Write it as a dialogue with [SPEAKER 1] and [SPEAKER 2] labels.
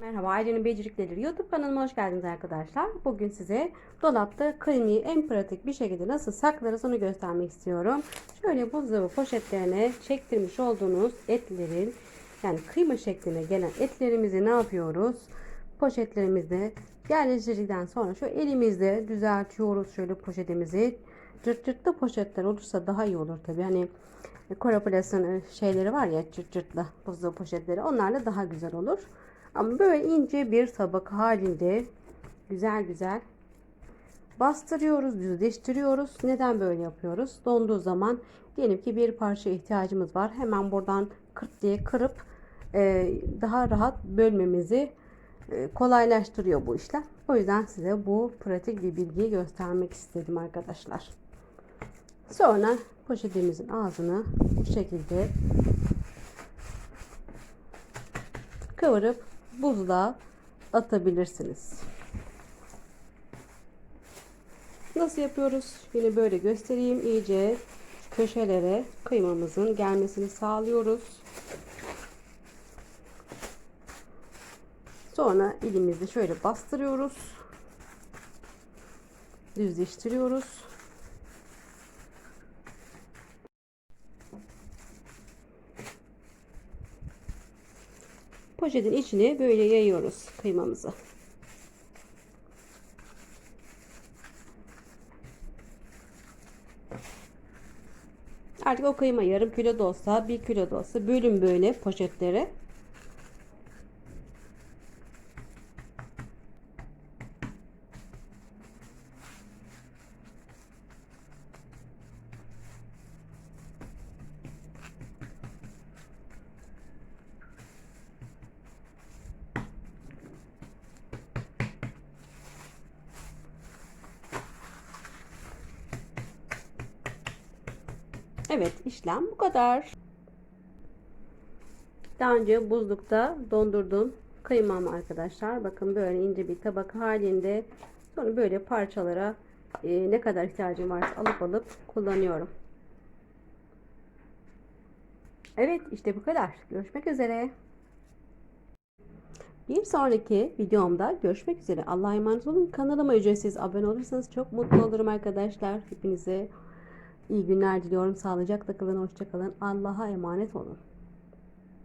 [SPEAKER 1] Merhaba Ailenin Becerikleri YouTube kanalıma hoş geldiniz arkadaşlar. Bugün size dolapta kıymayı en pratik bir şekilde nasıl saklarız onu göstermek istiyorum. Şöyle buzdolabı poşetlerine çektirmiş olduğunuz etlerin yani kıyma şekline gelen etlerimizi ne yapıyoruz? Poşetlerimizde yerleştirdikten sonra şu elimizde düzeltiyoruz şöyle poşetimizi. Cırt cırtlı poşetler olursa daha iyi olur tabi. Hani Korapolas'ın şeyleri var ya cırt cırtlı buzdolabı poşetleri onlarla daha güzel olur. Ama böyle ince bir tabak halinde güzel güzel bastırıyoruz, düzleştiriyoruz. Neden böyle yapıyoruz? Donduğu zaman diyelim ki bir parça ihtiyacımız var. Hemen buradan kırt diye kırıp e, daha rahat bölmemizi e, kolaylaştırıyor bu işlem. O yüzden size bu pratik bir bilgiyi göstermek istedim arkadaşlar. Sonra poşetimizin ağzını bu şekilde kıvırıp buzluğa atabilirsiniz. Nasıl yapıyoruz? Yine böyle göstereyim. İyice köşelere kıymamızın gelmesini sağlıyoruz. Sonra elimizle şöyle bastırıyoruz. Düzleştiriyoruz. Poşetin içine böyle yayıyoruz kıymamızı. Artık o kıyma yarım kilo da olsa, bir kilo da olsa bölün böyle poşetlere. Evet işlem bu kadar. Daha önce buzlukta dondurdum kıymam arkadaşlar. Bakın böyle ince bir tabak halinde. Sonra böyle parçalara e, ne kadar ihtiyacım varsa alıp alıp kullanıyorum. Evet işte bu kadar. Görüşmek üzere. Bir sonraki videomda görüşmek üzere. Allah'a emanet olun. Kanalıma ücretsiz abone olursanız çok mutlu olurum arkadaşlar. Hepinize İyi günler diliyorum. Sağlıcakla kalın, hoşça kalın. Allah'a emanet olun.